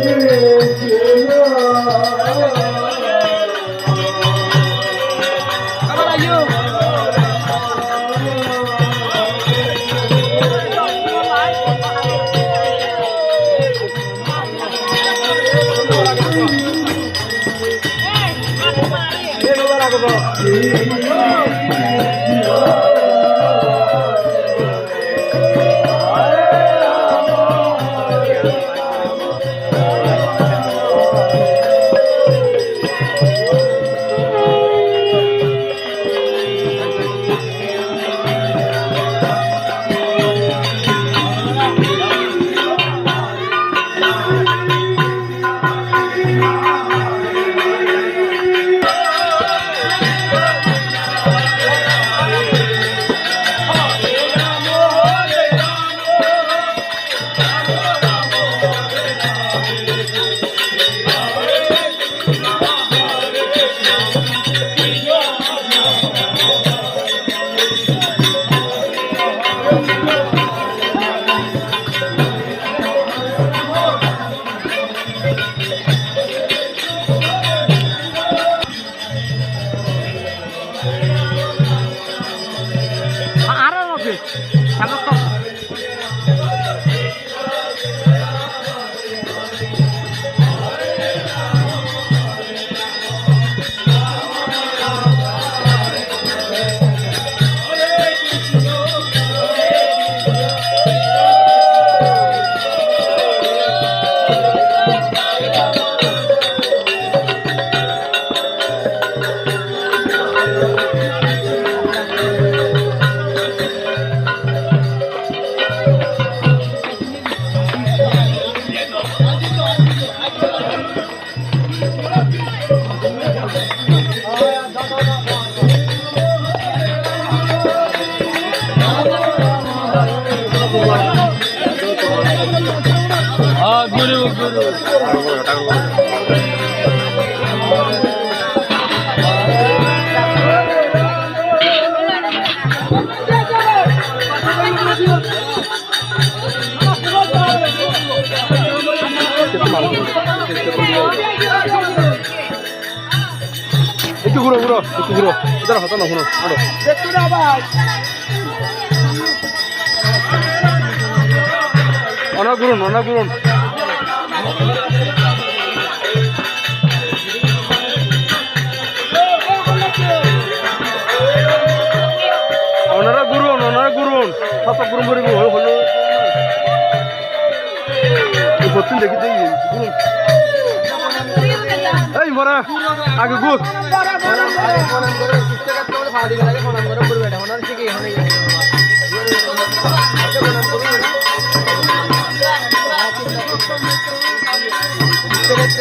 আরও Saludos. একটু ঘুরো ঘুরো একটু ঘুরো। দাঁড়া হতো না ঘুরো ঘুরো। অনেক ঘুরুন অনেক ঘুরুন। ওনারা ঘুরুন ওনারা ঘুরুন সব ঘুরুন ঘুরিব হলো। করছেন দেখি এই মরা আগে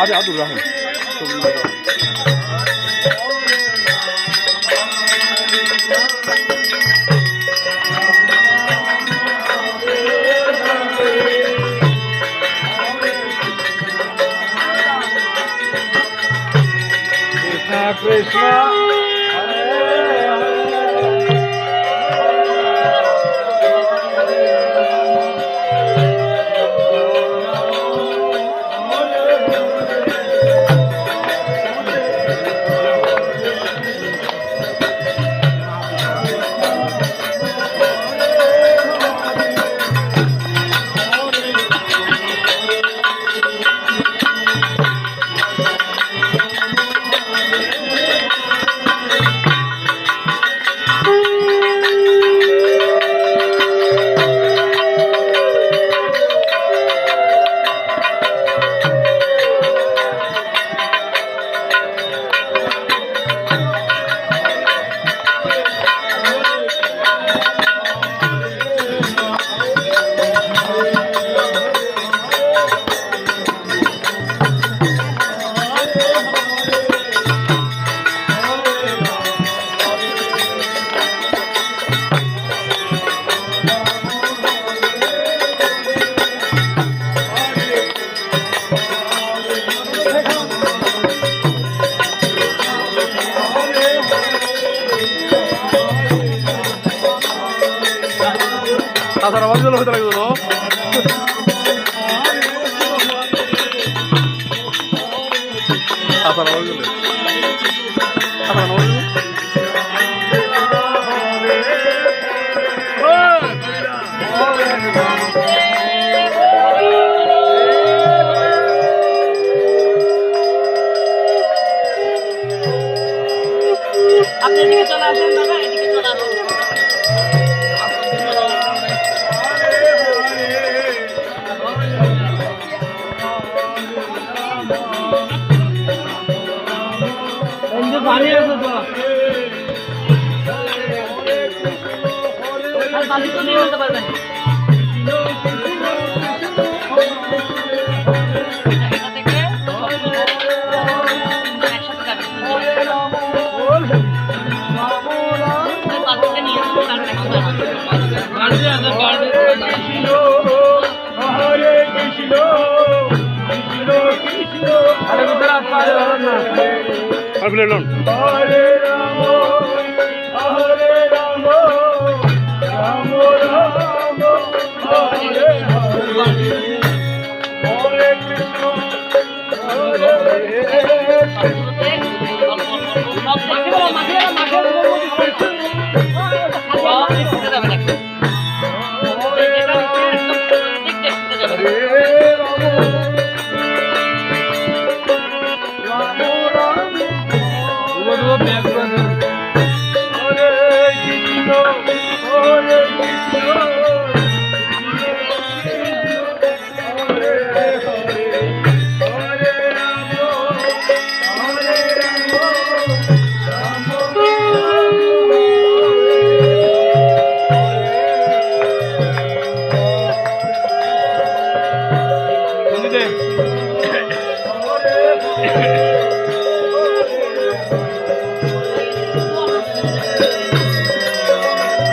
আরে আদুর রাখুন Krishna lo que traigo, ¿no? Hasta la orden. Hasta la orden. Mira. Mira. বাড়ি আছে তো। বাড়ি তো নিয়ে যেতে পারবেন এটা থেকে একসাথে যাবেন বাচ্চাকে নিয়ে আসুন loan. Hare